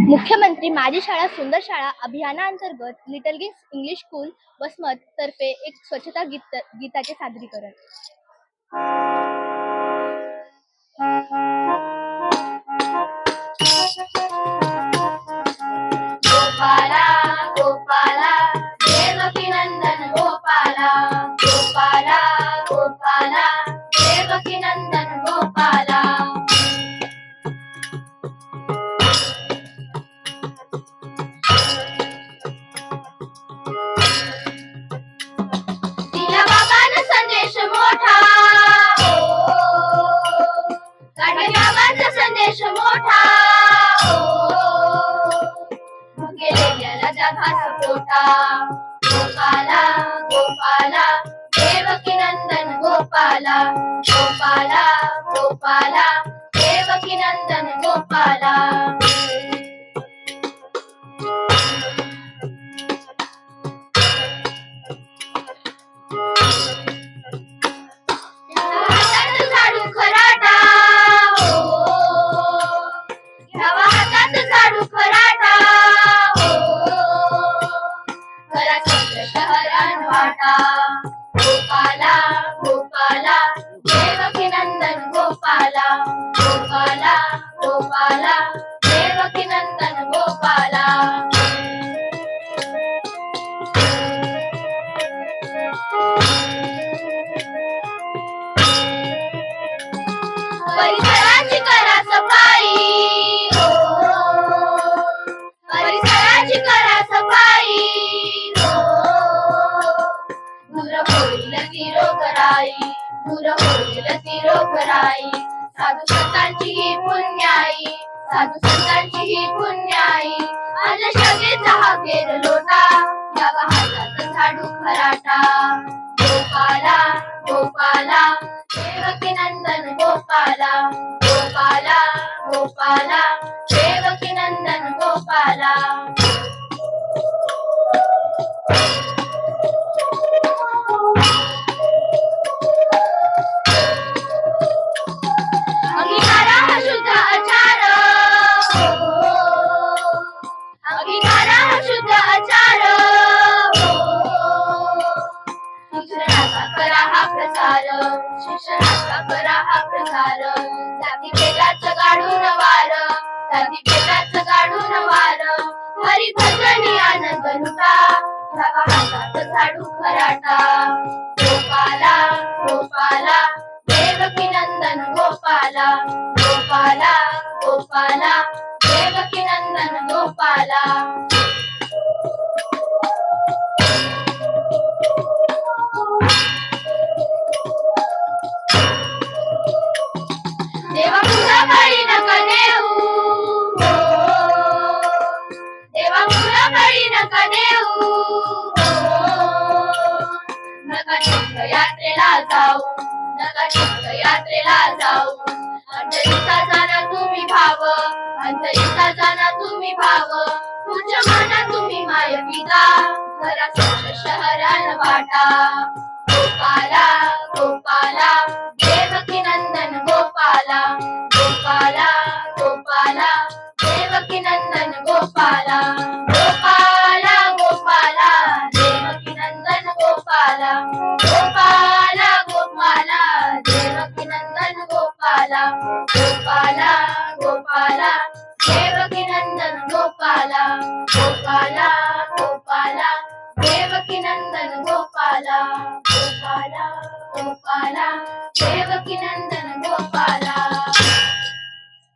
मुख्यमंत्री माझी शाळा सुंदर शाळा अभियानाअंतर्गत little kings English school Vasmat तर्फे एक स्वच्छता गीत गीताचे सादरीकरण. गोपाला गोपाला देवकी नंदन गोपाला. गोपाला गोपाला देवकी नंदन गेले गेला जगाचा पोटा गोपाला गोपाला देवकी नंदन गोपाला। गोपाला गोपाला देवकी नंदन गोपाला। खरा शहरान वाटा गोपाला रोगराई दूर होईल ती रोगराई साधू संतांची ही पुण्याई. साधू संतांची ही पुण्याई. शगेचा हा फेर लोटा. या हातात झाडू खराटा. गोपाला गोपाला. देवकी नंदन गोपाला. गोपाला गोपाला. देवकी नंदन गोपाला. प्रकार शिक्षणाचा करा हा प्रकार जाती भेदाचं काढून वार जाती पेटाच काढून वार हरी भजनी आनंद लुटा ह्या हातात झाडू खराटा. गोपाला गोपाला देवकी नंदन गोपाला. गोपाला गोपाला देवकी नंदन गोपाला. जाऊ. नका तीर्थयात्रेला जाऊ. अंतरिका जाणा तुम्ही भाव. अंतरिका जाणा तुम्ही भाव. तुझ्या मना तुम्ही माय पिता. घरा शहरान वाटा. गोपाला गोपाला. గోపాల గోపాల దేవకి నందన గోపాల గోపాల గోపాల దేవకి నందన గోపాల గోపాల గోపాల దేవకి నందన గోపాల.